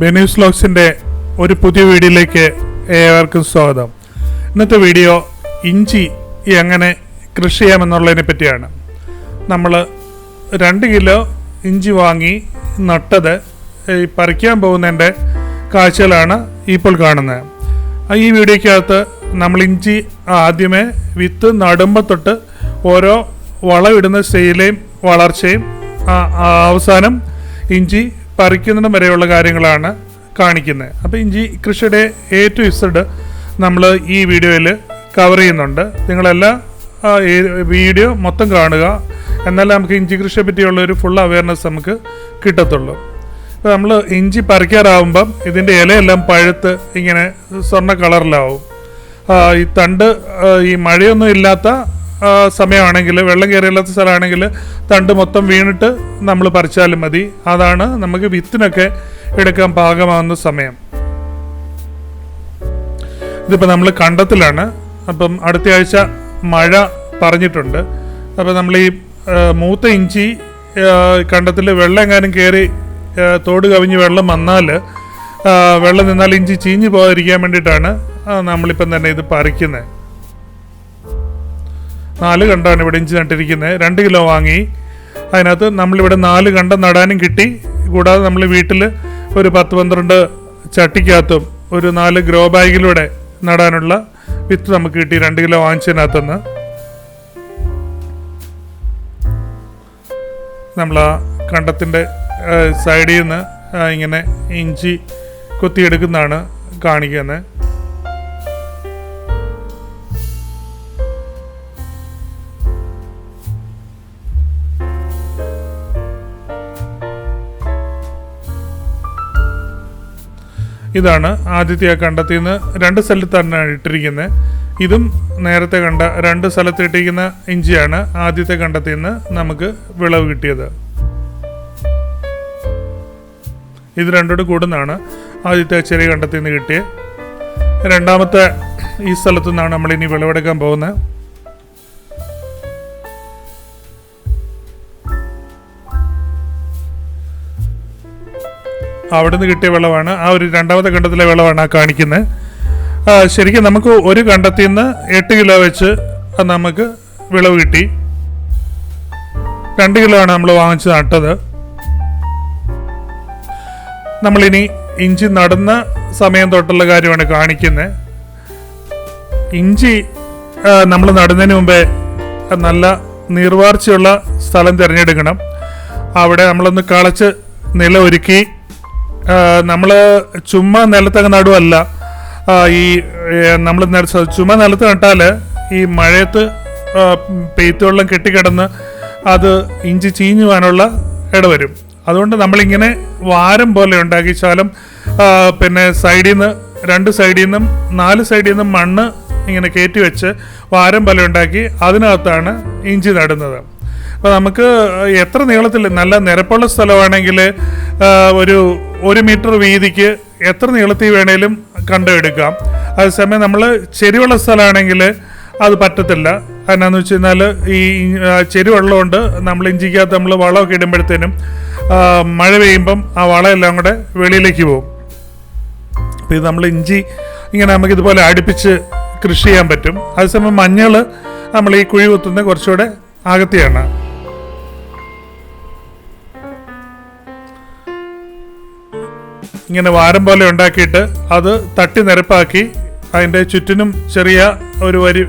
ബെനീസ് ലോക്സിന്റെ ഒരു പുതിയ വീഡിയോയിലേക്ക് ഏവർക്കും സ്വാഗതം. ഇന്നത്തെ വീഡിയോ ഇഞ്ചി എങ്ങനെ കൃഷി ചെയ്യാമെന്നുള്ളതിനെ പറ്റിയാണ്. നമ്മൾ രണ്ട് കിലോ ഇഞ്ചി വാങ്ങി നട്ടത് ഈ പറിക്കാൻ പോകുന്നതിന്റെ കാഴ്ചകളാണ് ഇപ്പോൾ കാണുന്നത്. ഈ വീഡിയോയ്ക്കകത്ത് നമ്മൾ ഇഞ്ചി ആദ്യമേ വിത്ത് നടുമ്പോൾ തൊട്ട് ഓരോ വളമിടുന്ന സ്റ്റേജിലെയും വളർച്ചയും അവസാനം ഇഞ്ചി പറിക്കുന്നതിനും വരെയുള്ള കാര്യങ്ങളാണ് കാണിക്കുന്നത്. അപ്പോൾ ഇഞ്ചി കൃഷിയുടെ എ ടു ഇസഡ് നമ്മൾ ഈ വീഡിയോയിൽ കവർ ചെയ്യുന്നുണ്ട്. നിങ്ങളെല്ലാം വീഡിയോ മൊത്തം കാണുക. എന്നാലേ നമുക്ക് ഇഞ്ചി കൃഷിയെ പറ്റിയുള്ള ഒരു ഫുൾ അവയർനെസ് നമുക്ക് കിട്ടത്തുള്ളൂ. ഇപ്പോൾ നമ്മൾ ഇഞ്ചി പറിക്കാറാവുമ്പം ഇതിന്റെ ഇലയെല്ലാം പഴുത്ത് ഇങ്ങനെ സ്വർണ കളറിലാവും ഈ തണ്ട് ഈ മഴയൊന്നും ഇല്ലാത്ത സമയമാണെങ്കിൽ വെള്ളം കയറിയില്ലാത്ത സ്ഥലമാണെങ്കിൽ തണ്ട് മൊത്തം വീണിട്ട് നമ്മൾ പറിച്ചാലും മതി. അതാണ് നമുക്ക് വിത്തിനൊക്കെ എടുക്കാൻ പാകമാകുന്ന സമയം. ഇതിപ്പോൾ നമ്മൾ കണ്ടത്തിലാണ്. അപ്പം അടുത്ത ആഴ്ച മഴ പറഞ്ഞിട്ടുണ്ട്. അപ്പോൾ നമ്മൾ ഈ മൂത്ത ഇഞ്ചി കണ്ടത്തിൽ വെള്ളം എങ്ങാനും കയറി തോട് കവിഞ്ഞ് വെള്ളം വന്നാൽ വെള്ളം നിന്നാൽ ഇഞ്ചി ചീഞ്ഞു പോകാതിരിക്കാൻ വേണ്ടിയിട്ടാണ് നമ്മളിപ്പം തന്നെ ഇത് പറിക്കുന്നത്. നാല് കണ്ടാണ് ഇവിടെ ഇഞ്ചി നട്ടിരിക്കുന്നത് രണ്ട് കിലോ വാങ്ങി. അതിനകത്ത് നമ്മളിവിടെ നാല് കണ്ടം നടാനും കിട്ടി. കൂടാതെ നമ്മൾ വീട്ടിൽ ഒരു പത്ത് പന്ത്രണ്ട് ചട്ടിക്കകത്തും ഒരു നാല് ഗ്രോ ബാഗിലൂടെ നടാനുള്ള വിത്ത് നമുക്ക് കിട്ടി രണ്ട് കിലോ വാങ്ങിച്ചതിനകത്തുനിന്ന് നമ്മൾ ആ കണ്ടത്തിന്റെ സൈഡിൽ നിന്ന് ഇങ്ങനെ ഇഞ്ചി കൊത്തിയെടുക്കുന്നതാണ് കാണിക്കുന്നത് ഇതാണ് ആദ്യത്തെ ആ കണ്ടത്തിൽ നിന്ന് രണ്ട് സ്ഥലത്ത് തന്നെയാണ് ഇട്ടിരിക്കുന്നത് ഇതും നേരത്തെ കണ്ട രണ്ട് സ്ഥലത്ത് ഇട്ടിരിക്കുന്ന ഇഞ്ചിയാണ് ആദ്യത്തെ കണ്ടെത്തി നിന്ന് നമുക്ക് വിളവ് കിട്ടിയത്. ഇത് രണ്ടോട് കൂടുന്നതാണ് ആദ്യത്തെ ചെറിയ കണ്ടെത്തി നിന്ന് കിട്ടിയത് രണ്ടാമത്തെ ഈ സ്ഥലത്തു നിന്നാണ് നമ്മൾ ഇനി വിളവെടുക്കാൻ പോകുന്നത് അവിടെ നിന്ന് കിട്ടിയ വെള്ളമാണ്. ആ ഒരു രണ്ടാമത്തെ കണ്ടത്തിലെ വെള്ളമാണ് ആ കാണിക്കുന്നത് ശരിക്കും നമുക്ക് ഒരു കണ്ടത്തിൽ നിന്ന് എട്ട് കിലോ വെച്ച് നമുക്ക് വിളവ് കിട്ടി. രണ്ട് കിലോ ആണ് നമ്മൾ വാങ്ങിച്ച് നട്ടത്. നമ്മളിനി ഇഞ്ചി നടുന്ന സമയം തൊട്ടുള്ള കാര്യമാണ് കാണിക്കുന്നത് ഇഞ്ചി നമ്മൾ നടുന്നതിന് മുമ്പേ നല്ല നീർവാർച്ചയുള്ള സ്ഥലം തിരഞ്ഞെടുക്കണം. അവിടെ നമ്മളൊന്ന് കളച്ച് നില ഒരുക്കി നമ്മൾ ചുമ്മാ നിലത്തങ്ങ് നടുവല്ല. ഈ നമ്മൾ ചുമ്മാ നിലത്ത് നട്ടാൽ ഈ മഴയത്ത് പെയ്ത്തുവെള്ളം പെയ്ത്ത് വെള്ളം കെട്ടിക്കിടന്ന് അത് ഇഞ്ചി ചീഞ്ഞു പോകാനുള്ള ഇടവരും അതുകൊണ്ട് നമ്മളിങ്ങനെ വാരം പോലെ ഉണ്ടാക്കി ശാലം പിന്നെ സൈഡിൽ നിന്ന് രണ്ട് സൈഡിൽ നിന്നും നാല് സൈഡിൽ നിന്നും മണ്ണ് ഇങ്ങനെ കയറ്റി വെച്ച് വാരം പോലെ ഉണ്ടാക്കി അതിനകത്താണ് ഇഞ്ചി നടുന്നത്. അപ്പോൾ നമുക്ക് എത്ര നീളത്തിൽ നല്ല നിരപ്പുള്ള സ്ഥലമാണെങ്കിൽ ഒരു ഒരു മീറ്റർ വീതിക്ക് എത്ര നീളത്തിൽ വേണേലും കണ്ടെടുക്കാം അതേസമയം നമ്മൾ ചെരിവുള്ള സ്ഥലമാണെങ്കിൽ അത് പറ്റത്തില്ല. എന്നാന്ന് വെച്ച് കഴിഞ്ഞാൽ ഈ ചെരുവെള്ളം കൊണ്ട് നമ്മൾ ഇഞ്ചിക്കകത്ത് നമ്മൾ വളമൊക്കെ ഇടുമ്പോഴത്തേനും മഴ പെയ്യുമ്പം ആ വളമെല്ലാം കൂടെ വെളിയിലേക്ക് പോകും. അപ്പോൾ ഇത് നമ്മൾ ഇഞ്ചി ഇങ്ങനെ നമുക്ക് ഇതുപോലെ അടുപ്പിച്ച് കൃഷി ചെയ്യാൻ പറ്റും. അതേസമയം മഞ്ഞൾ നമ്മൾ ഈ കുഴി കുത്തുന്ന കുറച്ചുകൂടെ അകത്തിയാണ്. ഇങ്ങനെ വാരം പോലെ ഉണ്ടാക്കിയിട്ട് അത് തട്ടി നിരപ്പാക്കി അതിന്റെ ചുറ്റിനും ചെറിയ ഒരു വരി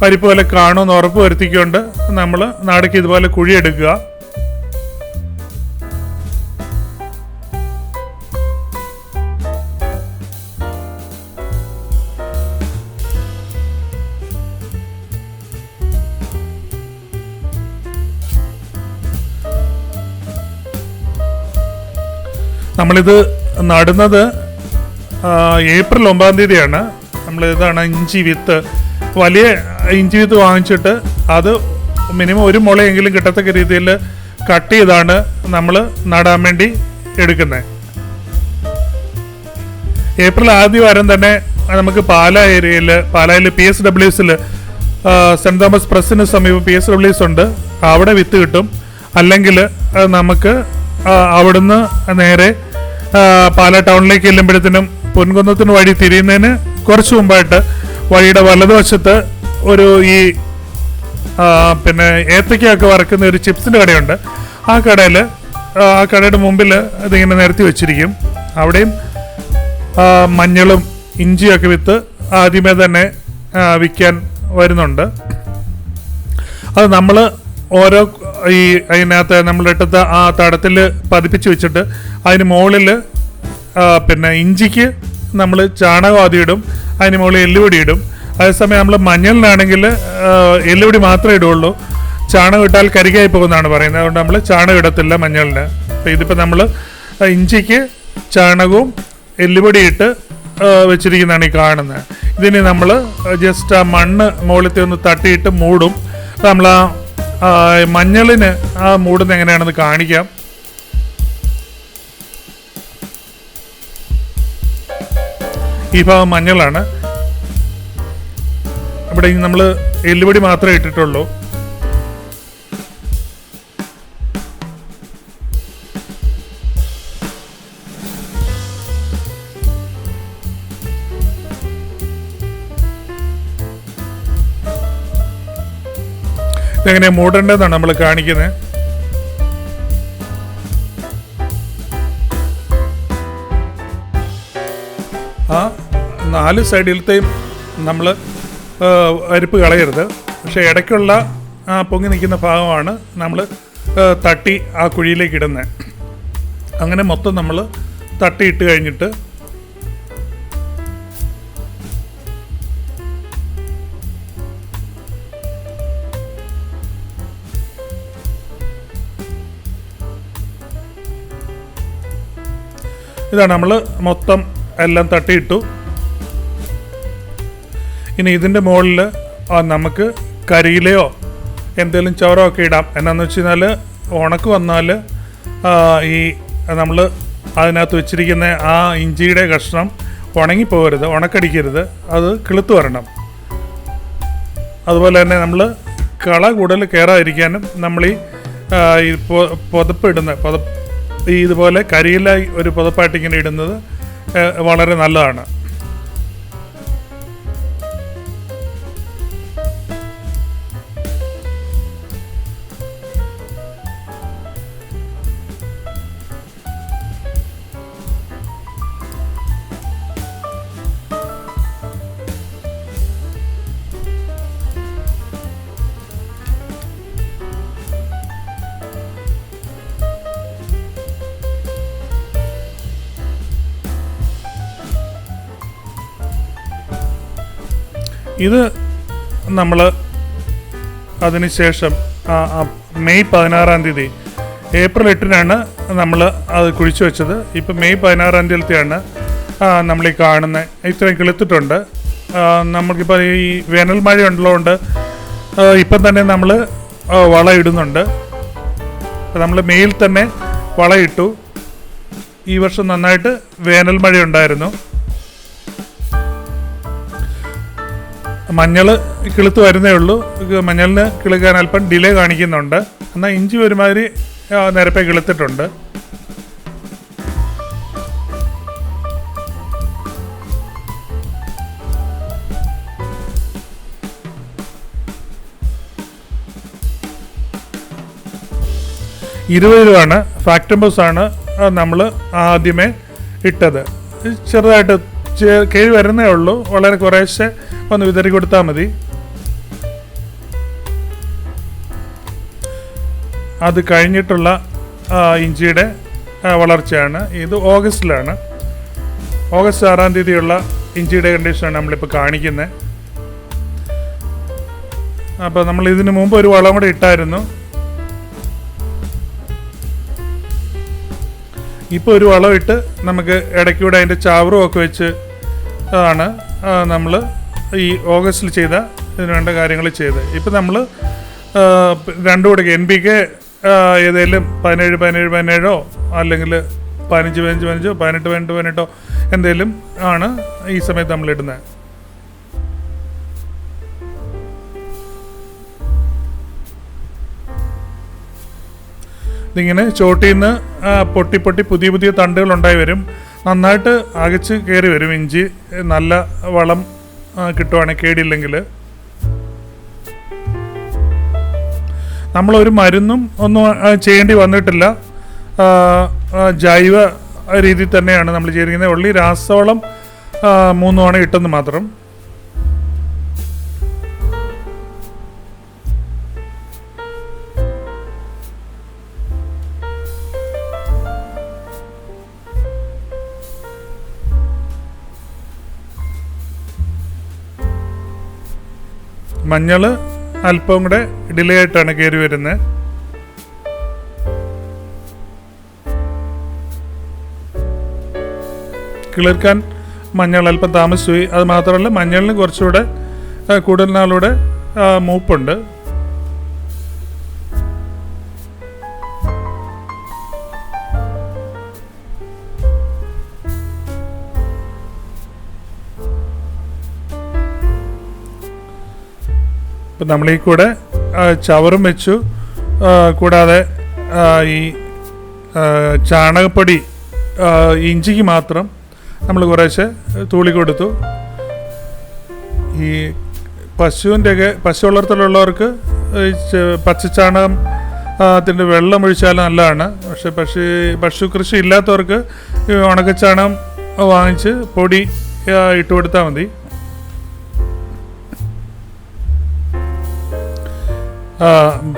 പരിപ്പ് പോലെ കാണുമെന്ന് ഉറപ്പ് വരുത്തിക്കൊണ്ട് നമ്മൾ നാടക്ക് ഇതുപോലെ കുഴിയെടുക്കുക. നമ്മളിത് നടുന്നത് ഏപ്രിൽ ഒമ്പതാം തീയതിയാണ്. നമ്മൾ ഇതാണ് ഇഞ്ചി വിത്ത്. വലിയ ഇഞ്ചി വിത്ത് വാങ്ങിച്ചിട്ട് അത് മിനിമം ഒരു മുളയെങ്കിലും കിട്ടത്തക്ക രീതിയിൽ കട്ട് ചെയ്താണ് നമ്മൾ നടാൻ വേണ്ടി എടുക്കുന്നത്. ഏപ്രിൽ ആദ്യ വാരം തന്നെ നമുക്ക് പാല ഏരിയയിൽ പാലായിൽ പി എസ് ഡബ്ല്യുസിൽ സെന്റ് തോമസ് പ്രസ്സിന് സമീപം പി എസ് ഡബ്ല്യൂസ് ഉണ്ട്. അവിടെ വിത്ത് കിട്ടും. അല്ലെങ്കിൽ നമുക്ക് അവിടുന്ന് നേരെ പാലാ ടൗണിലേക്ക് ചെല്ലുമ്പോഴത്തേനും പൊൻകുന്നത്തിന് വഴി തിരിയുന്നതിന് കുറച്ച് മുമ്പായിട്ട് വഴിയുടെ വലതുവശത്ത് ഒരു ഈ പിന്നെ ഏത്തയ്ക്കൊക്കെ വറക്കുന്ന ഒരു ചിപ്സിന്റെ കടയുണ്ട്. ആ കടയിൽ ആ കടയുടെ മുമ്പിൽ ഇതിങ്ങനെ നിരത്തി വെച്ചിരിക്കും. അവിടെയും മഞ്ഞളും ഇഞ്ചിയൊക്കെ വിത്ത് ആദ്യമേ തന്നെ വിൽക്കാൻ വരുന്നുണ്ട്. അത് നമ്മൾ ഓരോ ഈ അതിനകത്ത് നമ്മളിട്ടത്തെ ആ തടത്തിൽ പതിപ്പിച്ച് വെച്ചിട്ട് അതിന് മുകളിൽ പിന്നെ ഇഞ്ചിക്ക് നമ്മൾ ചാണകം ആദ്യം ഇടും അതിന് മുകളിൽ എല്ലുപൊടി ഇടും. അതേസമയം നമ്മൾ മഞ്ഞളിനാണെങ്കിൽ എല്ലുപൊടി മാത്രമേ ഇടുള്ളൂ ചാണകം ഇട്ടാൽ കരികായി പോകുന്നതാണ് പറയുന്നത്. അതുകൊണ്ട് നമ്മൾ ചാണകം ഇടത്തില്ല മഞ്ഞളിന്. അപ്പോൾ ഇതിപ്പോൾ നമ്മൾ ഇഞ്ചിക്ക് ചാണകവും എല്ലുപൊടി ഇട്ട് വെച്ചിരിക്കുന്നതാണ് ഈ കാണുന്നത്. ഇതിന് നമ്മൾ ജസ്റ്റ് ആ മണ്ണ് മുകളിലത്തെ ഒന്ന് തട്ടിയിട്ട് മൂടും. നമ്മൾ ആ, മഞ്ഞളിന് ആ മൂടുന്ന എങ്ങനെയാണെന്ന് കാണിക്കാം. ഈ ഭാഗം മഞ്ഞളാണ്. ഇവിടെ നമ്മൾ എല്ലുപൊടി മാത്രമേ ഇട്ടിട്ടുള്ളൂ. ഇതെങ്ങനെ മൂടേണ്ടതെന്നാണ് നമ്മൾ കാണിക്കുന്നത്? ആ നാല് സൈഡിലത്തെയും നമ്മൾ അരിപ്പ് കളയരുത്. പക്ഷെ ഇടയ്ക്കുള്ള ആ പൊങ്ങി നിൽക്കുന്ന ഭാഗമാണ് നമ്മൾ തട്ടി ആ കുഴിയിലേക്ക് ഇടുന്നത്. അങ്ങനെ മൊത്തം നമ്മൾ തട്ടി ഇട്ട് കഴിഞ്ഞിട്ട് ഇതാണ് നമ്മൾ മൊത്തം എല്ലാം തട്ടിയിട്ടു. ഇനി ഇതിന്റെ മുകളിൽ നമുക്ക് കരിയിലയോ എന്തെങ്കിലും ചോറോ ഒക്കെ ഇടാം. എന്നാന്ന് വെച്ച് കഴിഞ്ഞാൽ ഉണക്ക് വന്നാൽ ഈ നമ്മൾ അതിനകത്ത് വെച്ചിരിക്കുന്ന ആ ഇഞ്ചിയുടെ കഷ്ണം ഉണങ്ങിപ്പോകരുത് ഉണക്കടിക്കരുത്. അത് കിളുത്ത് വരണം. അതുപോലെ തന്നെ നമ്മൾ കള കൂടുതൽ കയറാതിരിക്കാനും നമ്മൾ ഈ ആ, ഈ പൊ- പുതപ്പ് ഇടുന്ന പുതപ്പ് ഈ ഇതുപോലെ കരിയില ഒരു പുതപ്പായിട്ട് ഇങ്ങനെ ഇടുന്നത് വളരെ നല്ലതാണ്. ഇത് നമ്മൾ അതിനുശേഷം മെയ് പതിനാറാം തീയതി ഏപ്രിൽ എട്ടിനാണ് നമ്മൾ അത് കുഴിച്ചു വെച്ചത്. ഇപ്പം മെയ് പതിനാറാം തീയതിയിലത്തെയാണ് നമ്മൾ ഈ കാണുന്നത് ഇത്രയും കിളുത്തിട്ടുണ്ട്. നമ്മൾക്കിപ്പോൾ ഈ വേനൽ മഴ ഉള്ളതുകൊണ്ട് ഇപ്പം തന്നെ നമ്മൾ വളം ഇടുന്നുണ്ട്. നമ്മൾ മെയിൽ തന്നെ വളയിട്ടു ഈ വർഷം നന്നായിട്ട് വേനൽ മഴ ഉണ്ടായിരുന്നു. മഞ്ഞൾ കിളുത്ത് വരുന്നേ ഉള്ളൂ. മഞ്ഞളിന് കിളുക്കാൻ അല്പം ഡിലേ കാണിക്കുന്നുണ്ട്. എന്നാൽ ഇഞ്ചി ഒരുമാതിരി നിരപ്പെ കിളുത്തിട്ടുണ്ട്. ഇരുപത് രൂപയാണ്. ഫാക്ടംബസ് ആണ് നമ്മൾ ആദ്യമേ ഇട്ടത്. ചെറുതായിട്ട് കിഴി വരുന്നേ ഉള്ളൂ. വളരെ കുറേശ്ശെ ഒന്ന് വിതറി കൊടുത്താൽ മതി. അത് കഴിഞ്ഞിട്ടുള്ള ഇഞ്ചിയുടെ വളർച്ചയാണ്. ഇത് ഓഗസ്റ്റിലാണ്. ഓഗസ്റ്റ് ആറാം തീയതിയുള്ള ഇഞ്ചിയുടെ കണ്ടീഷനാണ് നമ്മളിപ്പോൾ കാണിക്കുന്നത് അപ്പോൾ നമ്മൾ ഇതിനു മുമ്പ് ഒരു വളം കൂടെ ഇട്ടായിരുന്നു. ഇപ്പോൾ ഒരു വളമിട്ട് നമുക്ക് ഇടയ്ക്കൂടെ അതിന്റെ ചാവറും ഒക്കെ വെച്ച് അതാണ് നമ്മൾ ഈ ഓഗസ്റ്റിൽ ചെയ്ത ഇതിന് വേണ്ട കാര്യങ്ങൾ ചെയ്ത് ഇപ്പം നമ്മൾ രണ്ടു കൂടെ എൻ പി കെ ഏതെങ്കിലും പതിനേഴ് പതിനേഴ് പതിനേഴോ അല്ലെങ്കിൽ പതിനഞ്ച് പതിനഞ്ച് പതിനഞ്ചോ പതിനെട്ട് പതിനെട്ട് പതിനെട്ടോ എന്തെങ്കിലും ആണ് ഈ സമയത്ത് നമ്മൾ ഇടുന്നത്. ഇതിങ്ങനെ ചോട്ടിൽ നിന്ന് പൊട്ടി പൊട്ടി പുതിയ പുതിയ തണ്ടുകൾ ഉണ്ടായി വരും. നന്നായിട്ട് അകച്ച് കയറി വരും ഇഞ്ചി. നല്ല വളം കിട്ടുവാണെങ്കിൽ കേടില്ലെങ്കിൽ നമ്മളൊരു മരുന്നും ഒന്നും ചെയ്യേണ്ടി വന്നിട്ടില്ല. ജൈവ രീതിയിൽ തന്നെയാണ് നമ്മൾ ചെയ്തിരിക്കുന്നത്. ഉള്ളി രാസവളം മൂന്ന് തവണ മാത്രം. മഞ്ഞൾ അല്പം കൂടെ ഡിലേ ആയിട്ടാണ് കയറി വരുന്നത്. കിളിർക്കാൻ മഞ്ഞൾ അല്പം താമസിച്ചുപോയി. അത് മാത്രമല്ല മഞ്ഞളിന് കുറച്ചുകൂടെ കൂടുതൽ നാളൂടെ മൂപ്പുണ്ട്. ഇപ്പം നമ്മൾ ഈ കൂടെ ചവറും വെച്ചു. കൂടാതെ ഈ ചാണകപ്പൊടി ഇഞ്ചിക്ക് മാത്രം നമ്മൾ കുറേശ്ശെ തൂളി കൊടുത്തു. ഈ പശുവിന്റെയൊക്കെ പശു വളർത്തലുള്ളവർക്ക് പച്ചച്ചാണകം വെള്ളം ഒഴിച്ചാൽ നല്ലതാണ്. പക്ഷെ പശു പശു കൃഷി ഇല്ലാത്തവർക്ക് ഉണക്കച്ചാണകം വാങ്ങിച്ച് പൊടി ഇട്ട് കൊടുത്താൽ മതി.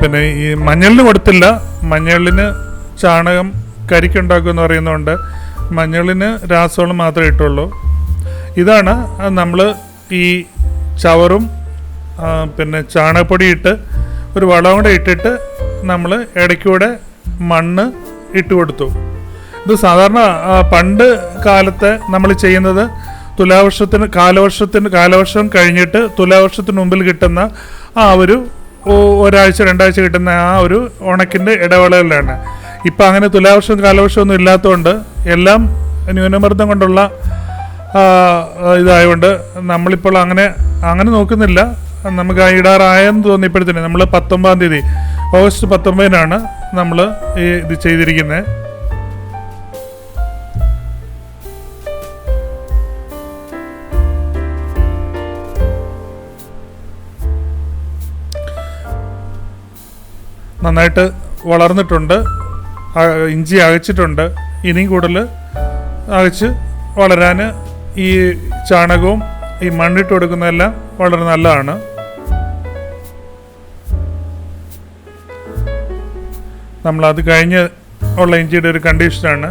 പിന്നെ ഈ മഞ്ഞളിന് കൊടുത്തില്ല. മഞ്ഞളിന് ചാണകം കരിക്കുണ്ടാക്കും എന്ന് പറയുന്നതുകൊണ്ട് മഞ്ഞളിന് രാസവളം മാത്രമേ ഇട്ടുള്ളൂ. ഇതാണ് നമ്മൾ ഈ ചവറും പിന്നെ ചാണകപ്പൊടി ഇട്ട് ഒരു വളം കൂടെ ഇട്ടിട്ട് നമ്മൾ ഇടയ്ക്കൂടെ മണ്ണ് ഇട്ട് കൊടുത്തു. ഇത് സാധാരണ പണ്ട് കാലത്തെ നമ്മൾ ചെയ്യുന്നത് തുലാവർഷത്തിന് കാലവർഷത്തിന് കാലവർഷം കഴിഞ്ഞിട്ട് തുലാവർഷത്തിന് മുമ്പിൽ കിട്ടുന്ന ആ ഒരു ഒരാഴ്ച രണ്ടാഴ്ച കിട്ടുന്ന ആ ഒരു ഉണക്കിന്റെ ഇടവേളകളിലാണ്. ഇപ്പം അങ്ങനെ തുലാവർഷം കാലവർഷമൊന്നും ഇല്ലാത്തതുകൊണ്ട് എല്ലാം ന്യൂനമർദ്ദം കൊണ്ടുള്ള ഇതായതുകൊണ്ട് നമ്മളിപ്പോൾ അങ്ങനെ അങ്ങനെ നോക്കുന്നില്ല. നമുക്ക് ആ ഇടാറായെന്ന് തോന്നിയപ്പോഴത്തേന് നമ്മൾ പത്തൊമ്പതാം തീയതി ഓഗസ്റ്റ് പത്തൊമ്പതിനാണ് നമ്മൾ ഈ ഇത് ചെയ്തിരിക്കുന്നത് നന്നായിട്ട് വളർന്നിട്ടുണ്ട്. ഇഞ്ചി അകച്ചിട്ടുണ്ട്. ഇനിയും കൂടുതൽ അകച്ച് വളരാൻ ഈ ചാണകവും ഈ മണ്ണിട്ട് കൊടുക്കുന്നതെല്ലാം വളരെ നല്ലതാണ്. നമ്മൾ അത് കഴിഞ്ഞ് ഉള്ള ഇഞ്ചിയുടെ ഒരു കണ്ടീഷനാണ്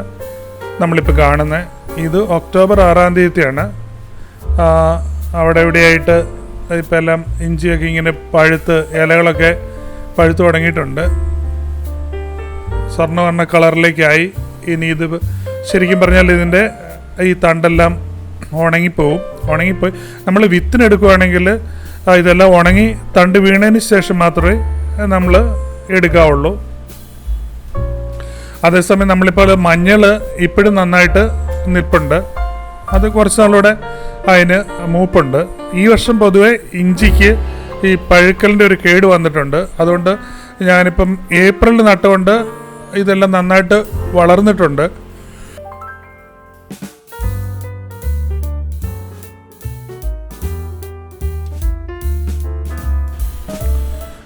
നമ്മളിപ്പോൾ കാണുന്നത് ഇത് ഒക്ടോബർ ആറാം തീയതിയാണ്. അവിടെ ഇവിടെയായിട്ട് ഇപ്പം എല്ലാം ഇഞ്ചിയൊക്കെ ഇങ്ങനെ പഴുത്ത് ഇലകളൊക്കെ പഴുത്ത് തുടങ്ങിയിട്ടുണ്ട്. സ്വർണവർണ കളറിലേക്കായി ഇനി ഇത് ശരിക്കും പറഞ്ഞാൽ ഇതിന്റെ ഈ തണ്ടെല്ലാം ഉണങ്ങിപ്പോവും. ഉണങ്ങിപ്പോയി. നമ്മൾ വിത്തിനെടുക്കുകയാണെങ്കിൽ ഇതെല്ലാം ഉണങ്ങി തണ്ട് വീണതിന് ശേഷം മാത്രമേ നമ്മൾ എടുക്കാവുള്ളൂ. അതേസമയം നമ്മളിപ്പോൾ മഞ്ഞൾ ഇപ്പോഴും നന്നായിട്ട് നിൽപ്പുണ്ട്. അത് കുറച്ച് നാളൂടെ അതിന് മൂപ്പുണ്ട്. ഈ വർഷം പൊതുവെ ഇഞ്ചിക്ക് ഈ പഴുക്കലിന്റെ ഒരു കേട് വന്നിട്ടുണ്ട്. അതുകൊണ്ട് ഞാനിപ്പം ഏപ്രിലിൽ നട്ടുകൊണ്ട് ഇതെല്ലാം നന്നായിട്ട് വളർന്നിട്ടുണ്ട്.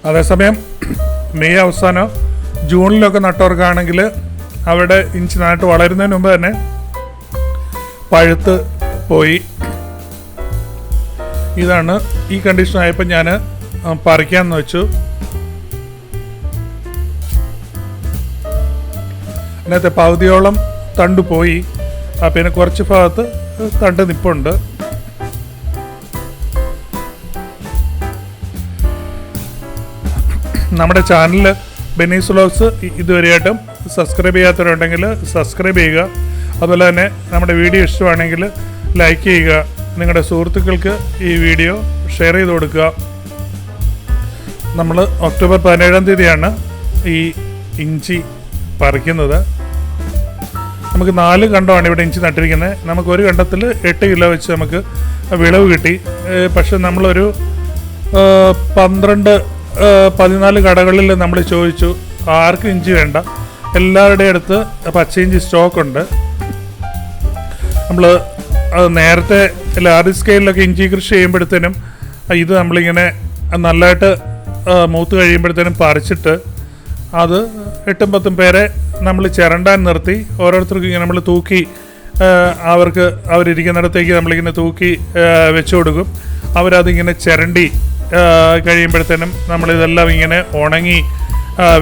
അതേസമയം മെയ് അവസാനം ജൂണിലൊക്കെ നട്ടവർക്കാണെങ്കിൽ അവിടെ ഇഞ്ചി നന്നായിട്ട് വളരുന്നതിന് മുമ്പ് തന്നെ പഴുത്ത് പോയി. ഇതാണ് ഈ കണ്ടീഷൻ ആയപ്പോൾ ഞാൻ പറിക്കാമെന്ന് വെച്ചു. അതിനകത്ത് പകുതിയോളം തണ്ട് പോയി. പിന്നെ കുറച്ച് ഭാഗത്ത് തണ്ട് നിപ്പുണ്ട്. നമ്മുടെ ചാനൽ ബെനീസ് വ്ലോഗ്സ് ഇതുവരെയായിട്ടും സബ്സ്ക്രൈബ് ചെയ്യാത്തവരുണ്ടെങ്കിൽ സബ്സ്ക്രൈബ് ചെയ്യുക. അതുപോലെ തന്നെ നമ്മുടെ വീഡിയോ ഇഷ്ടമാണെങ്കിൽ ലൈക്ക് ചെയ്യുക. നിങ്ങളുടെ സുഹൃത്തുക്കൾക്ക് ഈ വീഡിയോ ഷെയർ ചെയ്ത് കൊടുക്കുക. നമ്മൾ ഒക്ടോബർ പതിനേഴാം തീയതിയാണ് ഈ ഇഞ്ചി പറിക്കുന്നത്. നമുക്ക് നാല് കണ്ടമാണ് ഇവിടെ ഇഞ്ചി നട്ടിരിക്കുന്നത്. നമുക്ക് ഒരു കണ്ടത്തിൽ എട്ട് കിലോ വെച്ച് നമുക്ക് വിളവ് കിട്ടി. പക്ഷെ നമ്മളൊരു പന്ത്രണ്ട് പതിനാല് കടകളിൽ നമ്മൾ ചോദിച്ചു ആർക്കും ഇഞ്ചി വേണ്ട. എല്ലാവരുടെ അടുത്ത് പച്ച ഇഞ്ചി സ്റ്റോക്കുണ്ട് നമ്മൾ നേരത്തെ ലാർജ് സ്കെയിലൊക്കെ ഇഞ്ചി കൃഷി ചെയ്യുമ്പോഴത്തേനും ഇത് നമ്മളിങ്ങനെ നല്ലതായിട്ട് മൂത്ത് കഴിയുമ്പോഴത്തേനും പറിച്ചിട്ട് അത് എട്ടും പത്തും പേരെ നമ്മൾ ചിരണ്ടാൻ നിർത്തി. ഓരോരുത്തർക്കും ഇങ്ങനെ നമ്മൾ തൂക്കി അവർക്ക് അവരിരിക്കുന്നിടത്തേക്ക് നമ്മളിങ്ങനെ തൂക്കി വെച്ചു കൊടുക്കും. അവരതിങ്ങനെ ചിരണ്ടി കഴിയുമ്പോഴത്തേനും നമ്മളിതെല്ലാം ഇങ്ങനെ ഉണങ്ങി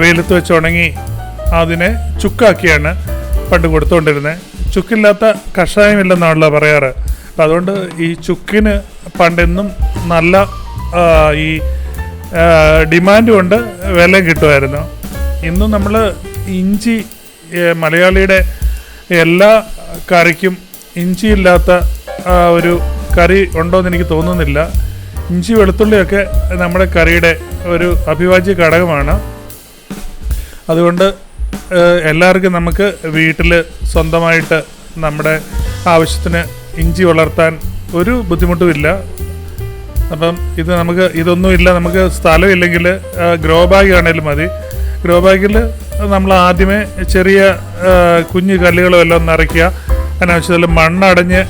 വെയിലത്ത് വെച്ച് ഉണങ്ങി അതിനെ ചുക്കാക്കിയാണ്. പണ്ട് കൊടുത്തുകൊണ്ടിരുന്നത് ചുക്കില്ലാത്ത കഷായമില്ലെന്നാണല്ലോ പറയാറ്. അപ്പം അതുകൊണ്ട് ഈ ചുക്കിന് പണ്ടെന്നും നല്ല ഈ ഡിമാൻഡ് കൊണ്ട് വില കിട്ടുമായിരുന്നു. ഇന്നും നമ്മൾ ഇഞ്ചി മലയാളിയുടെ എല്ലാ കറിക്കും ഇഞ്ചിയില്ലാത്ത ഇല്ലാത്ത ഒരു കറി ഉണ്ടോയെന്ന് എനിക്ക് തോന്നുന്നില്ല. ഇഞ്ചി വെളുത്തുള്ളിയൊക്കെ നമ്മുടെ കറിയുടെ ഒരു അഭിവാജ്യ ഘടകമാണ്. അതുകൊണ്ട് എല്ലാവർക്കും നമുക്ക് വീട്ടിൽ സ്വന്തമായിട്ട് നമ്മുടെ ആവശ്യത്തിന് ഇഞ്ചി വളർത്താൻ ഒരു ബുദ്ധിമുട്ടുമില്ല അപ്പം ഇത് നമുക്ക് ഇതൊന്നുമില്ല നമുക്ക് സ്ഥലമില്ലെങ്കിൽ ഗ്രോ ബാഗ് ആണെങ്കിലും മതി. ഗ്രോ ബാഗിൽ നമ്മൾ ആദ്യമേ ചെറിയ കുഞ്ഞു കല്ലുകളും എല്ലാം നിറയ്ക്കുക. അതിനാവശ്യത്തിൽ മണ്ണടഞ്ഞ്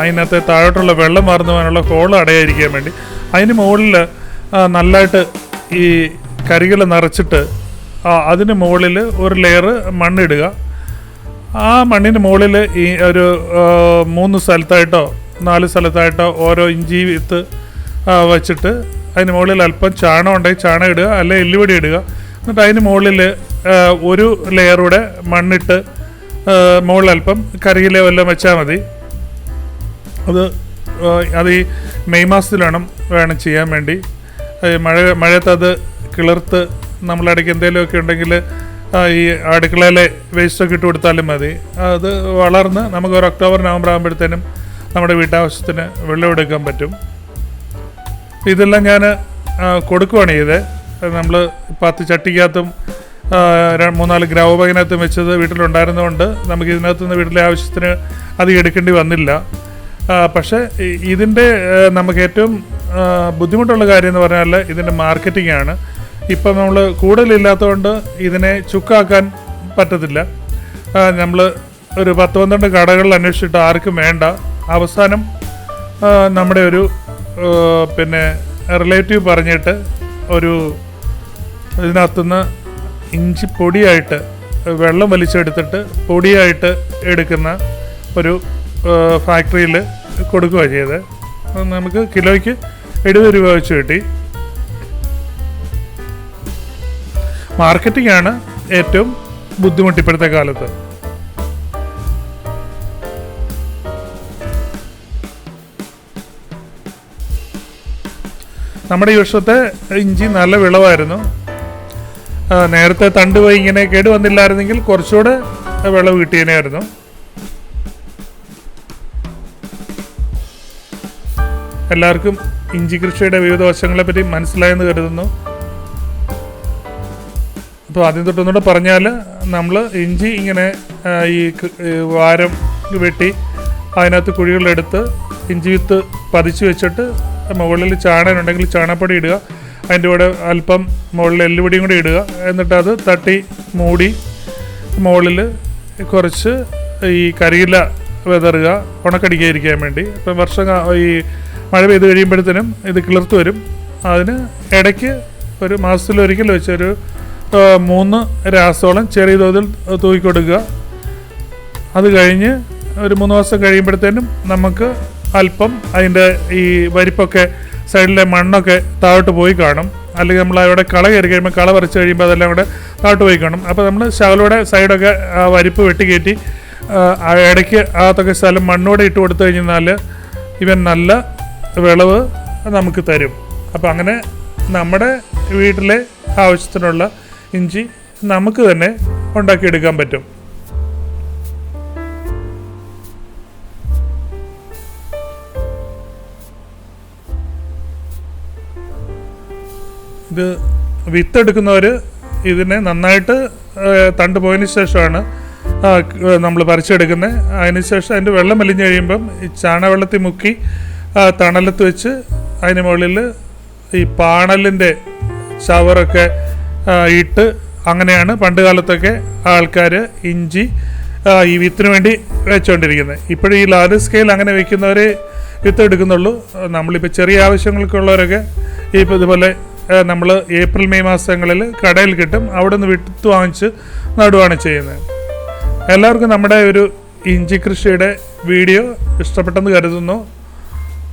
അതിനകത്ത് താഴോട്ടുള്ള വെള്ളം മാറുന്നു പോകാനുള്ള ഹോൾ അടയായിരിക്കാൻ വേണ്ടി. അതിന് മുകളിൽ നല്ലതായിട്ട് ഈ കരികൾ നിറച്ചിട്ട് അതിന് മുകളിൽ ഒരു ലെയർ മണ്ണിടുക. ആ മണ്ണിന് മുകളിൽ ഈ ഒരു മൂന്ന് സ്ഥലത്തായിട്ടോ നാല് സ്ഥലത്തായിട്ടോ ഓരോ ഇഞ്ചി വിത്ത് വെച്ചിട്ട് അതിന് മുകളിൽ അല്പം ചാണം ഉണ്ടെങ്കിൽ ചാണം ഇടുക അല്ലെങ്കിൽ എല്ലുപൊടി ഇടുക. എന്നിട്ട് അതിന് മുകളിൽ ഒരു ലെയറൂടെ മണ്ണിട്ട് മുകളിൽ അല്പം കരിയില വല്ലതും വെച്ചാൽ മതി. അത് അത് ഈ മെയ് മാസത്തിലാണ് വേണം ചെയ്യാൻ വേണ്ടി. മഴ മഴയത്ത് അത് കിളിർത്ത് നമ്മളിടയ്ക്ക് എന്തെങ്കിലുമൊക്കെ ഉണ്ടെങ്കിൽ ഈ അടുക്കളയിലെ വേസ്റ്റൊക്കെ ഇട്ട് കൊടുത്താലും മതി. അത് വളർന്ന് നമുക്ക് ഒരു ഒക്ടോബർ നവംബർ ആകുമ്പോഴത്തേനും നമ്മുടെ വീട്ടാവശ്യത്തിന് വെള്ളം എടുക്കാൻ പറ്റും. ഇതെല്ലാം ഞാൻ കൊടുക്കുവാണ് ചെയ്തത് നമ്മൾ പത്ത് ചട്ടിക്കകത്തും മൂന്നാൽ ഗ്രാമപകനകത്തും വെച്ചത് വീട്ടിലുണ്ടായിരുന്നതുകൊണ്ട് നമുക്ക് ഇതിനകത്ത് നിന്ന് വീട്ടിലെ ആവശ്യത്തിന് അധികം എടുക്കേണ്ടി വന്നില്ല. പക്ഷേ ഇതിന്റെ നമുക്ക് ഏറ്റവും ബുദ്ധിമുട്ടുള്ള കാര്യം എന്ന് പറഞ്ഞാൽ ഇതിന്റെ മാർക്കറ്റിംഗ് ആണ്. ഇപ്പം നമ്മൾ കൂടുതലില്ലാത്തതുകൊണ്ട് ഇതിനെ ചുക്കാക്കാൻ പറ്റത്തില്ല. നമ്മൾ ഒരു പത്ത് പന്ത്രണ്ട് കടകളിൽ അന്വേഷിച്ചിട്ട് ആർക്കും വേണ്ട. അവസാനം നമ്മുടെ ഒരു പിന്നെ റിലേറ്റീവ് പറഞ്ഞിട്ട് ഒരു ഇതിനകത്തുനിന്ന് ഇഞ്ചി പൊടിയായിട്ട് വെള്ളം വലിച്ചെടുത്തിട്ട് പൊടിയായിട്ട് എടുക്കുന്ന ഒരു ഫാക്ടറിയിൽ കൊടുക്കുക ചെയ്ത് നമുക്ക് കിലോയ്ക്ക് എഴുപത് രൂപ വെച്ച് കിട്ടി. മാർക്കറ്റിംഗ് ആണ് ഏറ്റവും ബുദ്ധിമുട്ട് ഇപ്പോഴത്തെ കാലത്ത്. നമ്മുടെ ഈ വർഷത്തെ ഇഞ്ചി നല്ല വിളവായിരുന്നു. നേരത്തെ തണ്ട് പോയി ഇങ്ങനെ കേട് വന്നില്ലായിരുന്നെങ്കിൽ കുറച്ചുകൂടെ വിളവ് കിട്ടിയനായിരുന്നു എല്ലാവർക്കും ഇഞ്ചി കൃഷിയുടെ വിവിധ വശങ്ങളെ പറ്റി മനസ്സിലായെന്ന് കരുതുന്നു. അപ്പോൾ ആദ്യം തൊട്ടൊന്നുകൂടെ പറഞ്ഞാൽ നമ്മൾ ഇഞ്ചി ഇങ്ങനെ ഈ വാരം വെട്ടി അതിനകത്ത് കുഴികളെടുത്ത് ഇഞ്ചി വിത്ത് പതിച്ച് വെച്ചിട്ട് മുകളിൽ ചാണനുണ്ടെങ്കിൽ ചാണപ്പൊടി ഇടുക. അതിന്റെ കൂടെ അല്പം മുകളിൽ എല്ലുപൊടിയും കൂടി ഇടുക. എന്നിട്ട് അത് തട്ടി മൂടി മുകളിൽ കുറച്ച് ഈ കരിയില വിതറുക ഉണക്കടിക്കാതിരിക്കാൻ വേണ്ടി. ഇപ്പം വർഷം ഈ മഴ പെയ്ത് കഴിയുമ്പോഴത്തേനും ഇത് കിളിർത്ത് വരും. അതിന് ഇടയ്ക്ക് ഒരു മാസത്തിലൊരിക്കൽ വെച്ചൊരു മൂന്ന് രാസോളം ചെറിയ തോതിൽ തൂക്കിക്കൊടുക്കുക. അത് കഴിഞ്ഞ് ഒരു മൂന്ന് ദിവസം കഴിയുമ്പോഴത്തേനും നമുക്ക് അല്പം അതിന്റെ ഈ വരിപ്പൊക്കെ സൈഡിലെ മണ്ണൊക്കെ താഴോട്ട് പോയി കാണും. അല്ലെങ്കിൽ നമ്മൾ അവിടെ കള കയറി കഴിയുമ്പോൾ കള പറിച്ച് കഴിയുമ്പോൾ അതെല്ലാം കൂടെ താഴോട്ട് പോയി കാണും. അപ്പോൾ നമ്മൾ ശകലയുടെ സൈഡൊക്കെ ആ വരിപ്പ് വെട്ടിക്കയറ്റി ഇടയ്ക്ക് അകത്തൊക്കെ സ്ഥലം മണ്ണോടെ ഇട്ട് കൊടുത്തു കഴിഞ്ഞാൽ ഇവൻ നല്ല വിളവ് നമുക്ക് തരും. അപ്പോൾ അങ്ങനെ നമ്മുടെ വീട്ടിലെ ആവശ്യത്തിനുള്ള ഇഞ്ചി നമുക്ക് തന്നെ ഉണ്ടാക്കിയെടുക്കാൻ പറ്റും. ഇത് വിത്തെടുക്കുന്നവർ ഇതിനെ നന്നായിട്ട് തണ്ട് പോയതിന് ശേഷമാണ് നമ്മൾ പറിച്ചെടുക്കുന്നത് അതിന് ശേഷം അതിന്റെ വെള്ളം വലിഞ്ഞ് കഴിയുമ്പം ഈ ചാണവെള്ളത്തിൽ മുക്കി തണലത്ത് വെച്ച് അതിന് മുകളിൽ ഈ പാണലിന്റെ ചവറൊക്കെ ഇട്ട് അങ്ങനെയാണ് പണ്ട് കാലത്തൊക്കെ ആൾക്കാർ ഇഞ്ചി ഈ വിത്തിന് വേണ്ടി വെച്ചുകൊണ്ടിരിക്കുന്നത് ഇപ്പോഴും ഈ ലാർജ് സ്കെയിൽ അങ്ങനെ വെക്കുന്നവരെ വിത്ത് എടുക്കുന്നുള്ളൂ നമ്മളിപ്പോൾ ചെറിയ ആവശ്യങ്ങൾക്കുള്ളവരൊക്കെ ഇപ്പോൾ ഇതുപോലെ നമ്മൾ ഏപ്രിൽ മെയ് മാസങ്ങളിൽ കടയിൽ കിട്ടും. അവിടെ നിന്ന് വിത്ത് വാങ്ങിച്ച് നടുവാണ് ചെയ്യുന്നത് എല്ലാവർക്കും നമ്മുടെ ഒരു ഇഞ്ചി കൃഷിയുടെ വീഡിയോ ഇഷ്ടപ്പെട്ടെന്ന് കരുതുന്നു.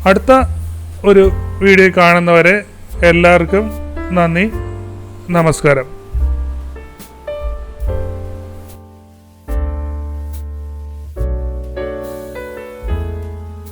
അടുത്ത ഒരു വീഡിയോ കാണുന്നവരെ എല്ലാവർക്കും നന്ദി. നമസ്കാരം.